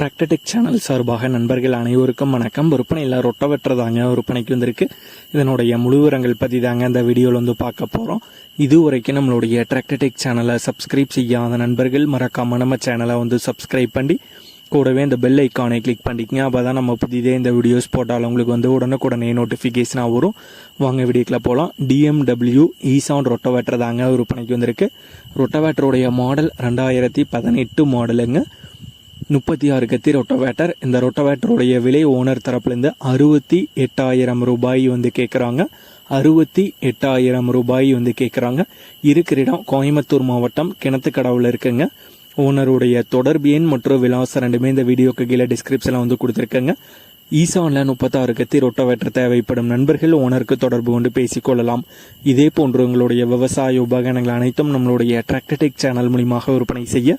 Tractor Tech channel சார்பாக நண்பர்கள் அனைவருக்கும் வணக்கம். விற்பனையில் ரொட்டவெற்ற தாங்க விற்பனைக்கு வந்திருக்கு. இதனுடைய முழுவிரங்கள் பற்றி தாங்க இந்த வீடியோவில் வந்து பார்க்க போகிறோம் இதுவரைக்கும் நம்மளுடைய டிராக்டர்டெக் சேனலை சப்ஸ்கிரைப் செய்யாத நண்பர்கள் மறக்காமல் நம்ம சேனலை வந்து சப்ஸ்கிரைப் பண்ணி கூடவே இந்த பெல் ஐக்கானை கிளிக் பண்ணிக்கங்க. அப்போ தான் நம்ம புதிதே இந்த வீடியோஸ் போட்டாலும் உங்களுக்கு வந்து உடனுக்குடனே நோட்டிஃபிகேஷனாக வரும். வாங்க வீடியோக்கில் போகலாம் டிஎம்டபிள்யூ ஈசவுண்ட் ரொட்டவேட்டர் தாங்க விற்பனைக்கு வந்திருக்கு. ரொட்டவேட்டருடைய மாடல் ரெண்டாயிரத்தி பதினெட்டு மாடலுங்க முப்பத்தி ஆறு கத்தி ரொட்டோவேட்டர். இந்த ரொட்டோவேட்டருடைய விலை ஓனர் தரப்புலேருந்து அறுபத்தி எட்டாயிரம் ரூபாய் வந்து கேட்குறாங்க அறுபத்தி எட்டாயிரம் ரூபாய் வந்து கேட்குறாங்க இருக்கிற இடம் கோயம்புத்தூர் மாவட்டம் கிணத்துக்கடவுல இருக்குங்க. ஓனருடைய தொடர்பு எண் மற்றும் விலாசம் ரெண்டுமே இந்த வீடியோக்கு கீழே டிஸ்கிரிப்ஷனில் வந்து கொடுத்துருக்கேங்க. ஈசானில் முப்பத்தாறு கத்தி ரொட்டோவேட்டர் தேவைப்படும் நண்பர்கள் ஓனருக்கு தொடர்பு கொண்டு பேசிக்கொள்ளலாம் இதே போன்று உங்களுடைய விவசாய உபகரணங்கள் அனைத்தும் நம்மளுடைய டிராக்டர்டெக் சேனல் மூலியமாக விற்பனை செய்ய